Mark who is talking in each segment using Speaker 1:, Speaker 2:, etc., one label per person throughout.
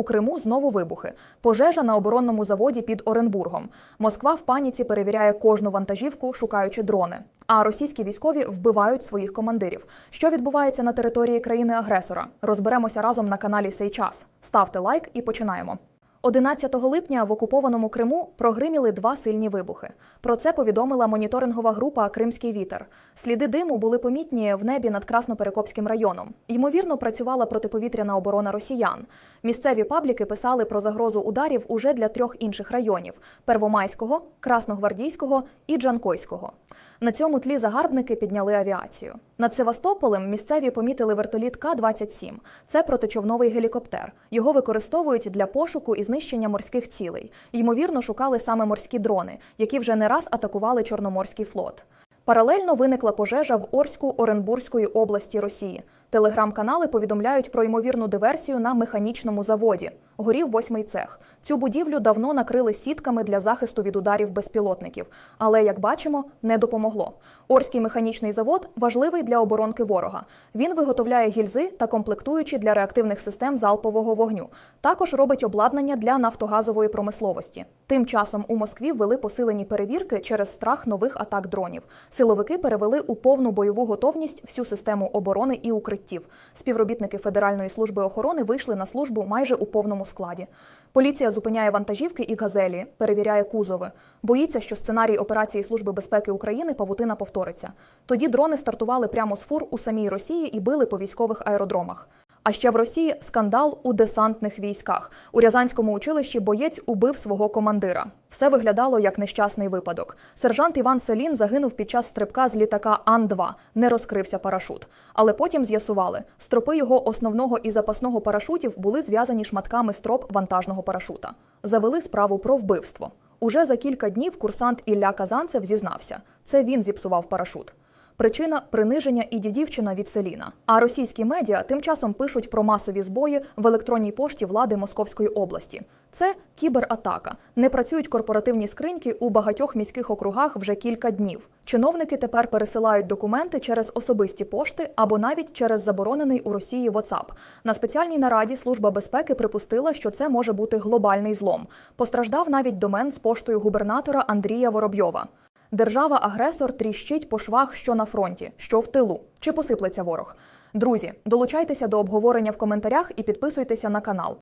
Speaker 1: У Криму знову вибухи. Пожежа на оборонному заводі під Оренбургом. Москва в паніці перевіряє кожну вантажівку, шукаючи дрони. А російські військові вбивають своїх командирів. Що відбувається на території країни-агресора? Розберемося разом на каналі Сей час. Ставте лайк і починаємо. 11 липня в окупованому Криму прогриміли два сильні вибухи. Про це повідомила моніторингова група Кримський вітер. Сліди диму були помітні в небі над Красноперекопським районом. Ймовірно, працювала протиповітряна оборона росіян. Місцеві пабліки писали про загрозу ударів уже для трьох інших районів: Первомайського, Красногвардійського і Джанкойського. На цьому тлі загарбники підняли авіацію. Над Севастополем місцеві помітили вертоліт К-27. Це протичовновий гелікоптер. Його використовують для пошуку і знищення морських цілей. Ймовірно, шукали саме морські дрони, які вже не раз атакували Чорноморський флот. Паралельно виникла пожежа в Орську Оренбурзької області Росії. Телеграм-канали повідомляють про ймовірну диверсію на механічному заводі. Горів восьмий цех. Цю будівлю давно накрили сітками для захисту від ударів безпілотників, але, як бачимо, не допомогло. Орський механічний завод важливий для оборонки ворога. Він виготовляє гільзи та комплектуючі для реактивних систем залпового вогню. Також робить обладнання для нафтогазової промисловості. Тим часом у Москві ввели посилені перевірки через страх нових атак дронів. Силовики перевели у повну бойову готовність всю систему оборони і укриттів. Співробітники Федеральної служби охорони вийшли на службу майже у повному складі. Поліція зупиняє вантажівки і газелі, перевіряє кузови. Боїться, що сценарій операції Служби безпеки України павутина повториться. Тоді дрони стартували прямо з фур у самій Росії і били по військових аеродромах. А ще в Росії скандал у десантних військах. У Рязанському училищі боєць убив свого командира. Все виглядало як нещасний випадок. Сержант Іван Селін загинув під час стрибка з літака Ан-2. Не розкрився парашут. Але потім з'ясували, стропи його основного і запасного парашутів були зв'язані шматками строп вантажного парашута. Завели справу про вбивство. Уже за кілька днів курсант Ілля Казанцев зізнався, це він зіпсував парашут. Причина приниження і дідівчина від Селіна. А російські медіа тим часом пишуть про масові збої в електронній пошті влади Московської області. Це кібератака. Не працюють корпоративні скриньки у багатьох міських округах вже кілька днів. Чиновники тепер пересилають документи через особисті пошти або навіть через заборонений у Росії WhatsApp. На спеціальній нараді Служба безпеки припустила, що це може бути глобальний злом. Постраждав навіть домен з поштою губернатора Андрія Воробйова. Держава-агресор тріщить по швах, що на фронті, що в тилу. Чи посиплеться ворог? Друзі, долучайтеся до обговорення в коментарях і підписуйтеся на канал.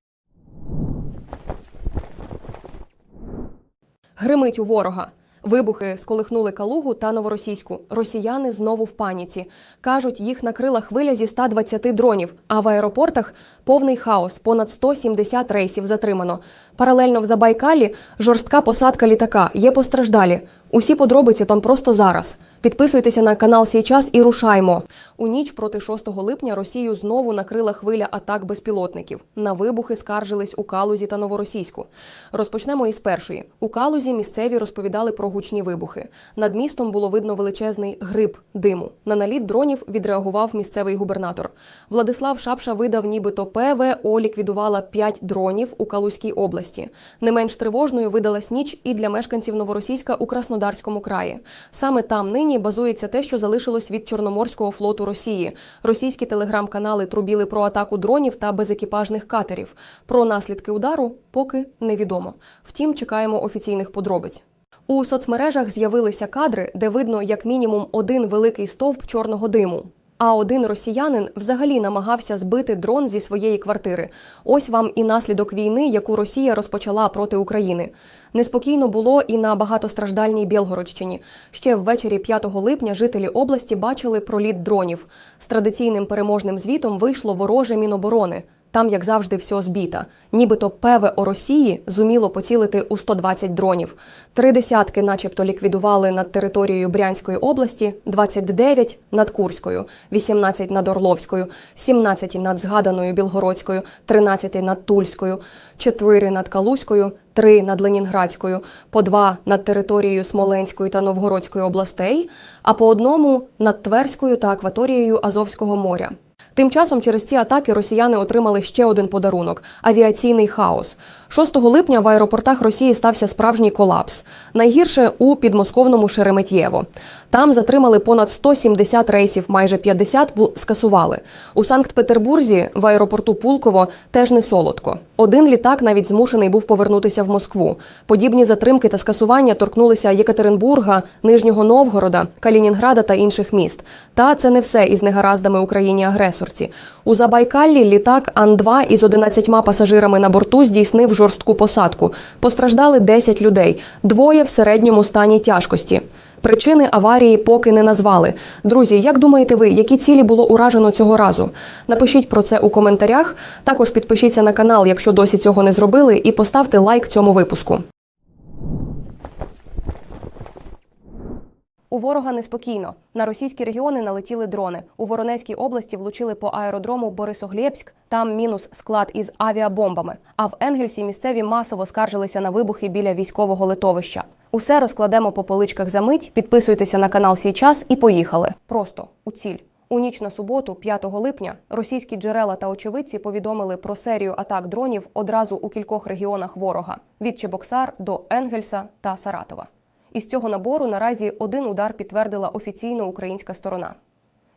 Speaker 2: Гримить у ворога. Вибухи сколихнули Калугу та Новоросійську. Росіяни знову в паніці. Кажуть, їх накрила хвиля зі 120 дронів, а в аеропортах повний хаос. Понад 170 рейсів затримано. Паралельно в Забайкалі жорстка посадка літака. Є постраждалі. Усі подробиці там просто зараз. Підписуйтеся на канал «Сій час» і рушаймо. У ніч проти 6 липня Росію знову накрила хвиля атак безпілотників. На вибухи скаржились у Калузі та Новоросійську. Розпочнемо із першої. У Калузі місцеві розповідали про гучні вибухи. Над містом було видно величезний гриб диму. На наліт дронів відреагував місцевий губернатор. Владислав Шапша видав, нібито ПВО ліквідувала 5 дронів у Калузькій області. Не менш тривожною видалась ніч і для мешканців Новоросійська у Краснодарському краї. Саме там нині базується те, що залишилось від Чорноморського флоту Росії. Російські телеграм-канали трубіли про атаку дронів та безекіпажних катерів. Про наслідки удару поки невідомо. Втім, чекаємо офіційних подробиць. У соцмережах з'явилися кадри, де видно як мінімум один великий стовп чорного диму. А один росіянин взагалі намагався збити дрон зі своєї квартири. Ось вам і наслідок війни, яку Росія розпочала проти України. Неспокійно було і на багатостраждальній Білгородщині. Ще ввечері 5 липня жителі області бачили проліт дронів. З традиційним переможним звітом вийшло вороже Міноборони. Там, як завжди, все збіта. Нібито ПВО Росії зуміло поцілити у 120 дронів. Три десятки, начебто, ліквідували над територією Брянської області, 29 – над Курською, 18 – над Орловською, 17 – над згаданою Білгородською, 13 – над Тульською, 4 – над Калузькою, 3 – над Ленінградською, по 2 – над територією Смоленської та Новгородської областей, а по одному – над Тверською та акваторією Азовського моря. Тим часом через ці атаки росіяни отримали ще один подарунок авіаційний хаос. 6 липня в аеропортах Росії стався справжній колапс. Найгірше у підмосковному Шереметьєво. Там затримали понад 170 рейсів, майже 50 скасували. У Санкт-Петербурзі в аеропорту Пулково теж не солодко. Один літак навіть змушений був повернутися в Москву. Подібні затримки та скасування торкнулися Єкатеринбурга, Нижнього Новгорода, Калінінграда та інших міст. Та це не все із негараздами Україні-агресорці. У Забайкаллі літак Ан-2 із 11 пасажирами на борту здійснив жорстку посадку. Постраждали 10 людей, двоє в середньому стані тяжкості. Причини аварії поки не назвали. Друзі, як думаєте ви, які цілі було уражено цього разу? Напишіть про це у коментарях. Також підпишіться на канал, якщо досі цього не зробили, і поставте лайк цьому випуску. У ворога неспокійно. На російські регіони налетіли дрони. У Воронезькій області влучили по аеродрому Борисоглєбськ. Там мінус склад із авіабомбами. А в Енгельсі місцеві масово скаржилися на вибухи біля військового литовища. Усе розкладемо по поличках за мить. Підписуйтеся на канал «Сій час» і поїхали. Просто у ціль. У ніч на суботу, 5 липня, російські джерела та очевидці повідомили про серію атак дронів одразу у кількох регіонах ворога від Чебоксар до Енгельса та Саратова. Із цього набору наразі один удар підтвердила офіційно українська сторона.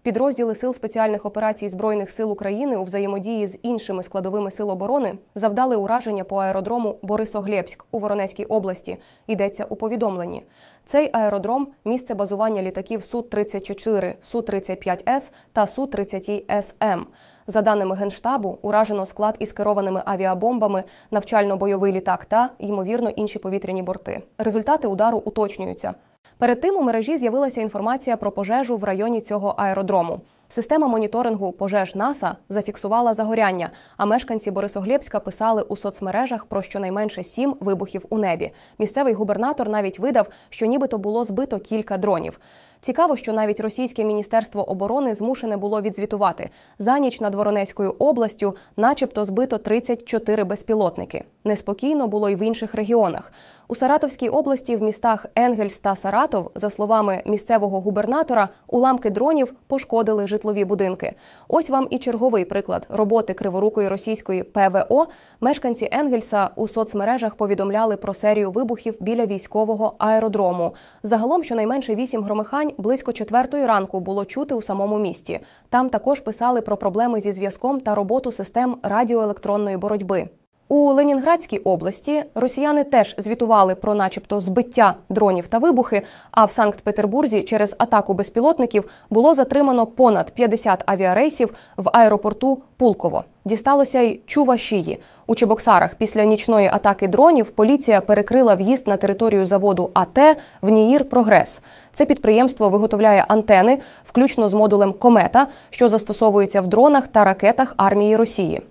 Speaker 2: Підрозділи сил спеціальних операцій Збройних сил України у взаємодії з іншими складовими сил оборони завдали ураження по аеродрому Борисоглєбськ у Воронезькій області. Йдеться у повідомленні. Цей аеродром місце базування літаків су 34 су 35 с та су 30 СМ. За даними генштабу, уражено склад із керованими авіабомбами, навчально-бойовий літак та, ймовірно, інші повітряні борти. Результати удару уточнюються. Перед тим у мережі з'явилася інформація про пожежу в районі цього аеродрому. Система моніторингу пожеж НАСА зафіксувала загоряння, а мешканці Борисоглєбська писали у соцмережах про щонайменше сім вибухів у небі. Місцевий губернатор навіть видав, що нібито було збито кілька дронів. Цікаво, що навіть російське міністерство оборони змушене було відзвітувати за ніч над Воронезькою областю, начебто збито 34 безпілотники. Неспокійно було й в інших регіонах. У Саратовській області в містах Енгельс та Саратов, за словами місцевого губернатора, уламки дронів пошкодили житлові будинки. Ось вам і черговий приклад роботи криворукої російської ПВО. Мешканці Енгельса у соцмережах повідомляли про серію вибухів біля військового аеродрому. Загалом щонайменше вісім громихань близько четвертої ранку було чути у самому місті. Там також писали про проблеми зі зв'язком та роботу систем радіоелектронної боротьби. У Ленінградській області росіяни теж звітували про, начебто, збиття дронів та вибухи. А в Санкт-Петербурзі через атаку безпілотників було затримано понад 50 авіарейсів в аеропорту Пулково. Дісталося й Чувашії. У Чебоксарах після нічної атаки дронів поліція перекрила в'їзд на територію заводу АТ в Ніїр Прогрес. Це підприємство виготовляє антени, включно з модулем Комета, що застосовується в дронах та ракетах армії Росії.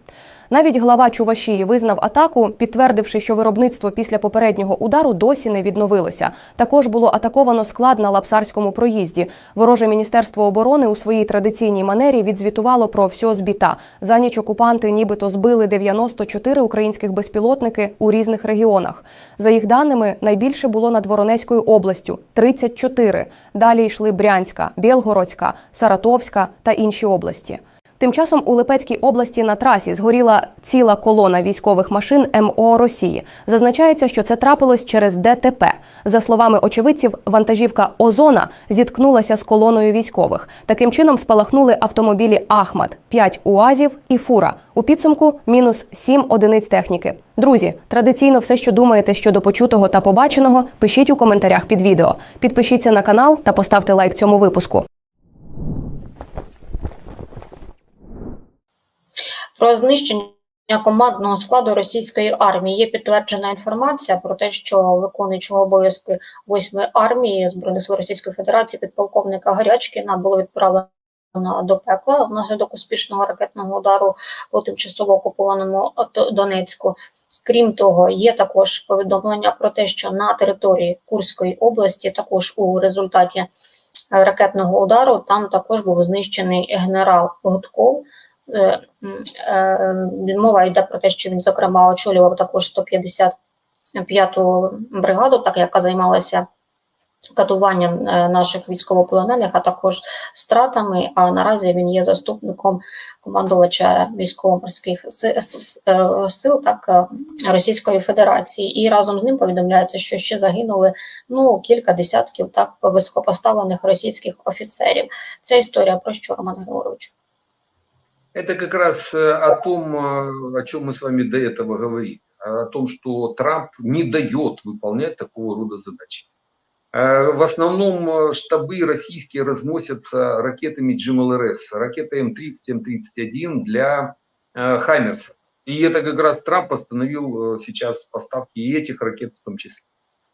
Speaker 2: Навіть глава Чувашії визнав атаку, підтвердивши, що виробництво після попереднього удару досі не відновилося. Також було атаковано склад на лапсарському проїзді. Вороже міністерство оборони у своїй традиційній манері відзвітувало про все збіта. За ніч окупанти нібито збили 94 українських безпілотники у різних регіонах. За їх даними, найбільше було над Воронезькою областю 34. Далі йшли Брянська, Білгородська, Саратовська та інші області. Тим часом у Липецькій області на трасі згоріла ціла колона військових машин МО Росії. Зазначається, що це трапилось через ДТП. За словами очевидців, вантажівка Озона зіткнулася з колоною військових. Таким чином спалахнули автомобілі Ахмат, 5 УАЗів і фура. У підсумку мінус 7 одиниць техніки. Друзі, традиційно все, що думаєте щодо почутого та побаченого, пишіть у коментарях під відео. Підпишіться на канал та поставте лайк цьому випуску.
Speaker 3: Про знищення командного складу російської армії є підтверджена інформація про те, що виконуючого обов'язки 8-ї армії збройних сил Російської Федерації підполковника Гарячкіна було відправлено до пекла внаслідок успішного ракетного удару по тимчасово окупованому Донецьку. Крім того, є також повідомлення про те, що на території Курської області, також у результаті е, ракетного удару, там також був знищений генерал Гудков. Е, е, Мова йде про те, що він, зокрема, очолював також 155-ту бригаду, так яка займалася катуванням е, наших військовополонених, а також стратами. А наразі він є заступником командувача військово-морських сил так Російської Федерації. І разом з ним повідомляється, що ще загинули ну кілька десятків так високопоставлених російських офіцерів. Ця історія про що Роман Григорович?
Speaker 4: Это как раз э, о том, э, о чем мы с вами до этого говорили, о том, что Трамп не дает выполнять такого рода задачи. Э, В основном штабы российские разносятся ракетами GMLRS, ракеты М-30, М-31 для Хаймерса. И это как раз Трамп остановил сейчас поставки и этих ракет в том числе.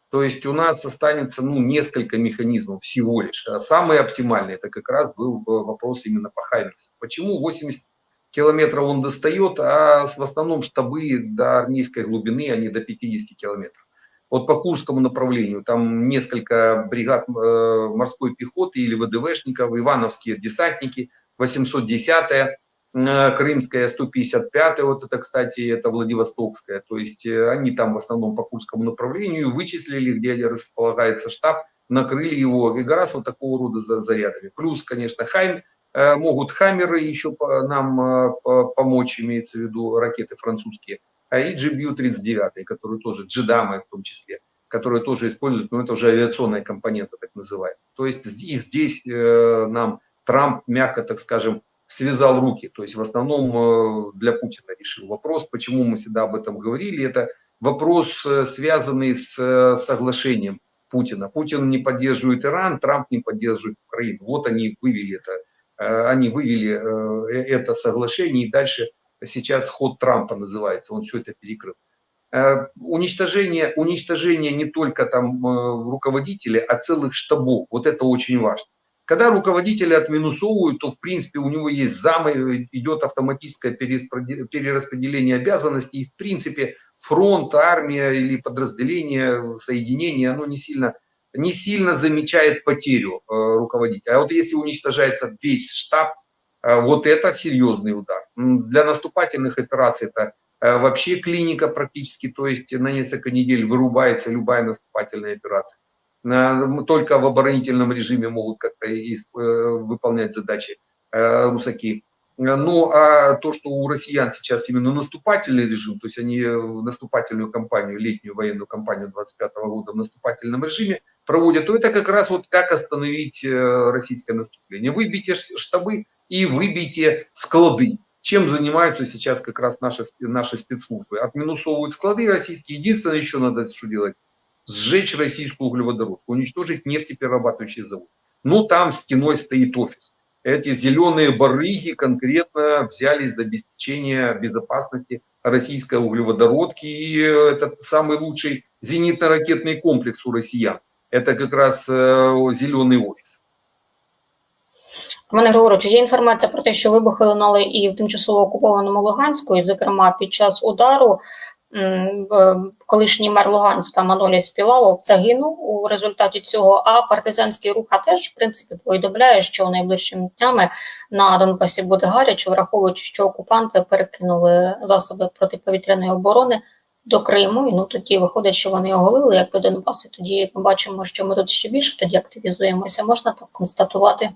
Speaker 4: То есть у нас останется ну, несколько механизмов всего лишь. А самый оптимальный это как раз был вопрос именно по Хаймерсу. Почему 80 километров он достает, а в основном штабы до армейской глубины, они до 50 километров. Вот по Курскому направлению, там несколько бригад э, морской пехоты или ВДВшников, ивановские десантники, 810-я, э, крымская 155-я, вот это, кстати, это Владивостокская. То есть э, они там в основном по Курскому направлению вычислили, где располагается штаб, накрыли его, и раз вот такого рода за- зарядами. Плюс, конечно, Хайм, Э, могут хаммеры еще нам э, по- помочь, имеется в виду ракеты французские, а и GBU-39, которые тоже, джедамы в том числе, которые тоже используют, но это уже авиационная компонента, так называемая. То есть и здесь э, нам Трамп, мягко так скажем, связал руки. То есть в основном э, для Путина решил вопрос, почему мы всегда об этом говорили. Это вопрос, э, связанный с э, соглашением Путина. Путин не поддерживает Иран, Трамп не поддерживает Украину. Вот они вывели это они вывели это соглашение, и дальше сейчас ход Трампа называется, он все это перекрыл. Уничтожение, уничтожение не только там руководителей, а целых штабов, вот это очень важно. Когда руководители отминусовывают, то в принципе у него есть замы, идет автоматическое перераспреде- перераспределение обязанностей, и в принципе фронт, армия или подразделение, соединение, оно не сильно не сильно замечает потерю э, руководителя. А вот если уничтожается весь штаб, э, вот это серьезный удар. Для наступательных операций это э, вообще клиника практически, то есть на несколько недель вырубается любая наступательная операция. М, Только в оборонительном режиме могут как-то э, выполнять задачи э, русаки. Э, Ну, а то, что у россиян сейчас именно наступательный режим, то есть они э, наступательную кампанию, летнюю военную кампанию 25 года в наступательном режиме проводят, то это как раз вот как остановить э, российское наступление. Выбейте штабы и выбейте склады. Чем занимаются сейчас как раз наши, наши спецслужбы? Отминусовывают склады российские. Единственное, еще надо что делать? Сжечь российскую углеводородку, уничтожить нефтеперерабатывающий завод. Ну, там стеной стоит офис эти зеленые барыги конкретно взялись за обеспечение безопасности российской углеводородки. И э, это самый лучший зенитно-ракетный комплекс у россиян. Это как раз э, зеленый офис.
Speaker 3: Романе Григорович, є інформація про те, що вибухи лунали і в тимчасово окупованому Луганську, і, зокрема, під час удару м, е, колишній мер Луганська Манолій Спілалов загинув у результаті цього. А партизанський рух а теж в принципі повідомляє, що найближчими днями на Донбасі буде гаряче, враховуючи, що окупанти перекинули засоби протиповітряної оборони. До Криму, і ну тоді виходить, що вони оголили якби Донбас, і тоді ми бачимо, що ми тут ще більше тоді активізуємося. Можна так констатувати?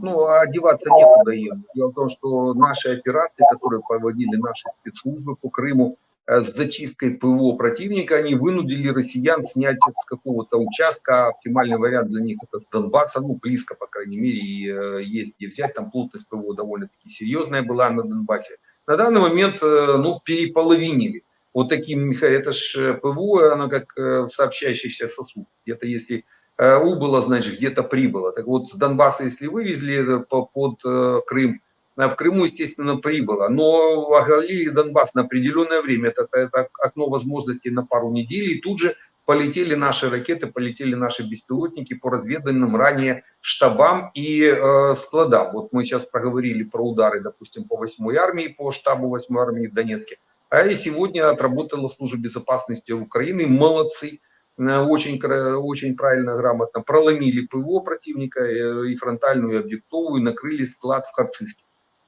Speaker 4: Ну, а деваться некуда им. Дело в том, что наши операции, которые проводили наши спецслужбы по Крыму э, с зачисткой ПВО противника, они вынудили россиян снять с какого-то участка. Оптимальный вариант для них это с Донбасса, ну, близко, по крайней мере, и э, есть где взять. Там плотность ПВО довольно-таки серьезная была на Донбассе. На данный момент, э, ну, переполовинили. Вот таким, меха- это ж ПВО, оно как сообщающийся сосуд. Где-то если убыло, значит, где-то прибыло. Так вот, с Донбасса, если вывезли э, по- под э, Крым, в Крыму, естественно, прибыло. Но оголили Донбасс на определенное время. Это, это окно возможностей на пару недель. И тут же полетели наши ракеты, полетели наши беспилотники по разведанным ранее штабам и э, складам. Вот мы сейчас проговорили про удары, допустим, по 8 армии, по штабу 8 армии в Донецке. А и сегодня отработала служба безопасности Украины. Молодцы. Э, Очень, очень правильно, грамотно проломили ПВО противника э, и фронтальную, и объектовую, накрыли склад в Харциске.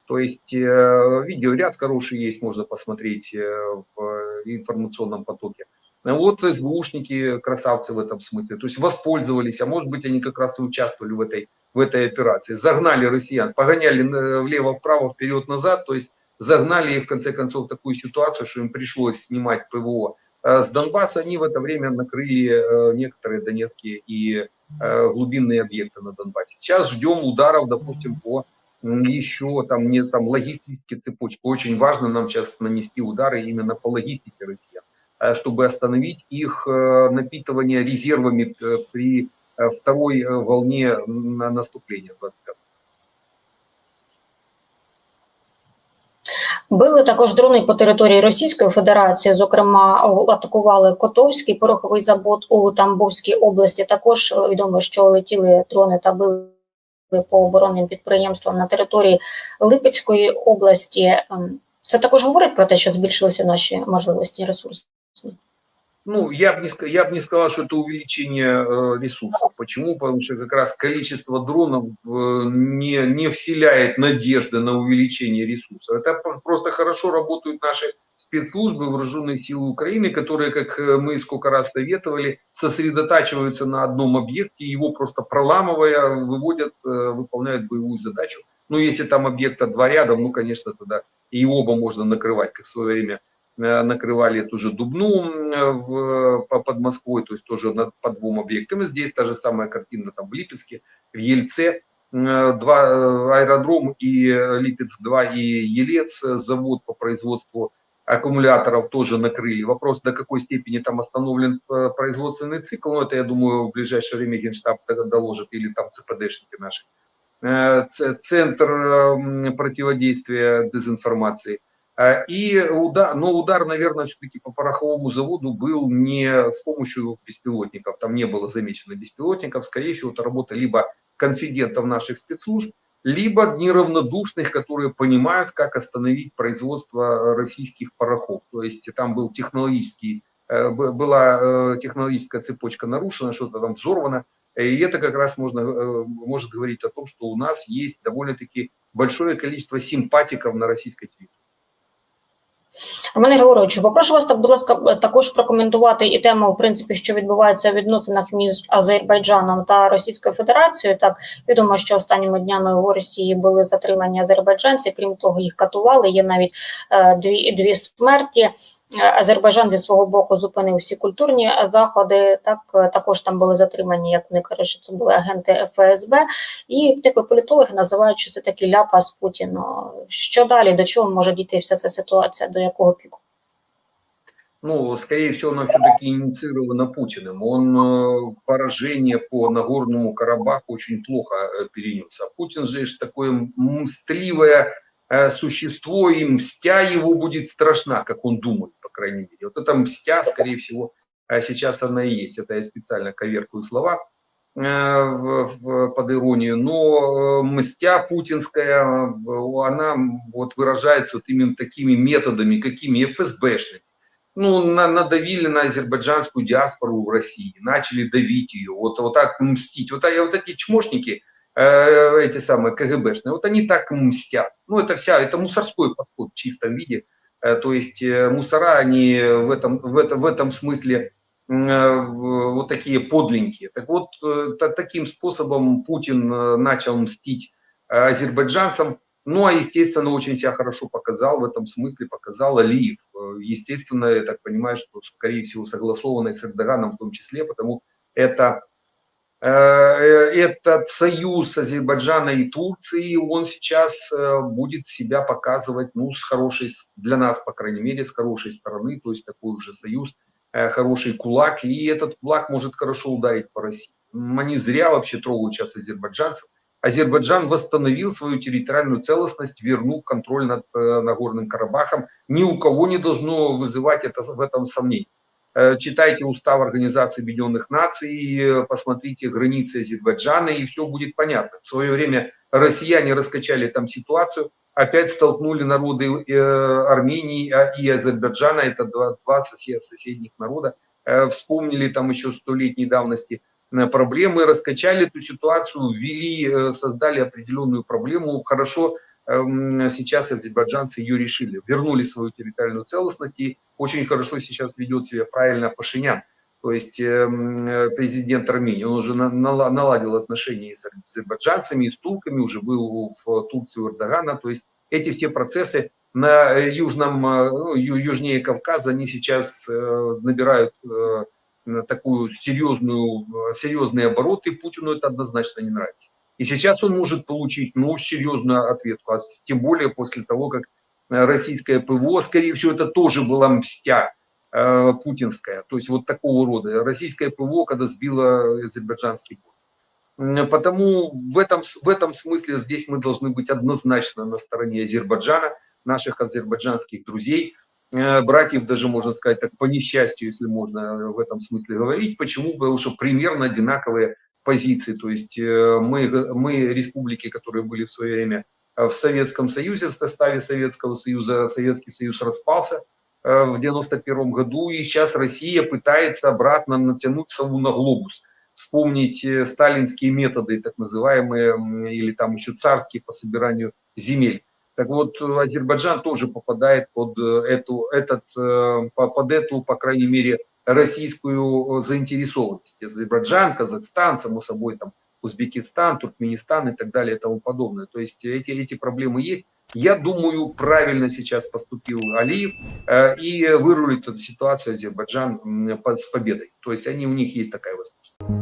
Speaker 4: То есть э, видеоряд хороший есть, можно посмотреть в информационном потоке. Вот СБУшники красавцы в этом смысле, то есть воспользовались, а может быть они как раз и участвовали в этой, в этой операции, загнали россиян, погоняли влево-вправо, вперед-назад, то есть загнали их в конце концов в такую ситуацию, что им пришлось снимать ПВО с Донбасса, они в это время накрыли э, некоторые донецкие и э, глубинные объекты на Донбассе. Сейчас ждем ударов, допустим, по еще там, не, там логистические цепочки. Очень важно нам сейчас нанести удары именно по логистике россиян, э, чтобы остановить их э, напитывание резервами э, при э, второй э, волне на наступления 25
Speaker 3: Били також дрони по території Російської Федерації. Зокрема, атакували Котовський пороховий завод у Тамбовській області. Також відомо, що летіли дрони та били по оборонним підприємствам на території Липецької області. Ем, Це також говорить про те, що збільшилися наші можливості і ресурси.
Speaker 4: Ну, я бы не, я бы не сказал, что это увеличение э, ресурсов. Почему? Потому что как раз количество дронов э, не, не вселяет надежды на увеличение ресурсов. Это про- просто хорошо работают наши спецслужбы, вооруженные силы Украины, которые, как э, мы сколько раз советовали, сосредотачиваются на одном объекте, его просто проламывая, выводят, выполняют боевую задачу. Ну, если там объекта два рядом, ну, конечно, тогда и оба можно накрывать, как в свое время накрывали ту же Дубну э, в, по- под Москвой, то есть тоже по двум объектам. И здесь та же самая картина там в Липецке, в Ельце, М, два э, аэродром и э, Липецк-2 и Елец, э, завод по производству аккумуляторов тоже накрыли. Вопрос, до какой степени там остановлен э, производственный цикл, ну это, я думаю, в ближайшее время Генштаб доложит, или там ЦПДшники наши. Э, Центр э, противодействия дезинформации. Э, И удар, но удар, наверное, все-таки по пороховому заводу был не с помощью беспилотников, там не было замечено беспилотников, скорее всего, это работа либо конфидентов наших спецслужб, либо неравнодушных, которые понимают, как остановить производство российских порохов. То есть там был технологический, э, была э, технологическая цепочка нарушена, что-то там взорвано, и это как раз можно, э, может говорить о том, что у нас есть довольно-таки большое количество симпатиков на российской территории.
Speaker 3: Романе Григоровичу, попрошу вас так, будь ласка, також прокоментувати і тему, в принципі, що відбувається у відносинах між Азербайджаном та Російською Федерацією. Так відомо, що останніми днями в Росії були затримані азербайджанці. Крім того, їх катували. Є навіть е, дві дві смерті. Е, Азербайджан зі свого боку зупинив всі культурні е, заходи. Так е, також там були затримані, як вони кажуть, що це були агенти ФСБ. І типу політологи називають, що це такий ляпас Путіна. Що далі? До чого може дійти вся ця ситуація? До якого піку?
Speaker 4: Ну, скорее всего, оно все-таки инициировано Путиным. Он э, поражение по Нагорному Карабаху очень плохо э, перенес. А Путин же ж такое мстливое э, существо, и мстя его будет страшна, как он думает, по крайней мере. Вот это мстя, скорее всего, э, сейчас она и есть. Это я специально коверкую слова э, под иронию. Но э, мстя путинская, э, она вот выражается вот именно такими методами, какими ФСБшными ну, на- надавили на азербайджанскую диаспору в России, начали давить ее, вот, вот так мстить. Вот, а вот эти чмошники, э, эти самые КГБшные, вот они так мстят. Ну, это вся, это мусорской подход в чистом виде. Э, то есть э, мусора, они в этом, в этом, в этом смысле вот такие подленькие. Так вот, та- таким способом Путин начал мстить азербайджанцам. Ну, а, естественно, очень себя хорошо показал в этом смысле, показал Алиев. Естественно, я так понимаю, что, скорее всего, согласованный с Эрдоганом в том числе, потому это этот союз Азербайджана и Турции, он сейчас э, будет себя показывать, ну, с хорошей, для нас, по крайней мере, с хорошей стороны, то есть такой уже союз, э, хороший кулак, и этот кулак может хорошо ударить по России. Они зря вообще трогают сейчас азербайджанцев. Азербайджан восстановил свою территориальную целостность, вернув контроль над э, Нагорным Карабахом. Ни у кого не должно вызывать это, в этом сомнений. Э, Читайте устав Организации Объединенных Наций, э, посмотрите границы Азербайджана, и все будет понятно. В свое время россияне раскачали там ситуацию, опять столкнули народы э, Армении а, и Азербайджана, это два, два сосед, соседних народа, вспомнили там еще столетней давности проблемы, раскачали эту ситуацию, ввели, создали определенную проблему, хорошо сейчас азербайджанцы ее решили, вернули свою территориальную целостность и очень хорошо сейчас ведет себя правильно Пашинян, то есть эм, президент Армении. Он уже на- нала- наладил отношения с азербайджанцами, с турками, уже был в Турции у Эрдогана, то есть эти все процессы на э, южном, э, ну, южнее Кавказа, они сейчас э, набирают на такую серьезную, серьезные обороты, Путину это однозначно не нравится. И сейчас он может получить, ну, серьезную ответку, а тем более после того, как э, российское ПВО, скорее всего, это тоже была мстя э, путинская, то есть вот такого рода. Российское ПВО, когда сбило азербайджанский бот. М, Потому в этом, в этом смысле здесь мы должны быть однозначно на стороне Азербайджана, наших азербайджанских друзей, э, братьев даже, можно сказать, так по несчастью, если можно э, в этом смысле говорить. Почему? Потому что примерно одинаковые позиции. То есть э, мы, мы республики, которые были в свое время э, в Советском Союзе, в составе Советского Союза, Советский Союз распался э, в 91 году, и сейчас Россия пытается обратно натянуть сову на глобус вспомнить сталинские методы, так называемые, или там еще царские по собиранию земель. Так вот, Азербайджан тоже попадает под эту, этот, по- под эту, по крайней мере, российскую э, заинтересованность. Азербайджан, Казахстан, само собой, там, Узбекистан, Туркменистан и так далее и тому подобное. То есть эти, эти проблемы есть. Я думаю, правильно сейчас поступил Алиев э, и вырулит эту ситуацию Азербайджан м, по- с победой. То есть они, у них есть такая возможность.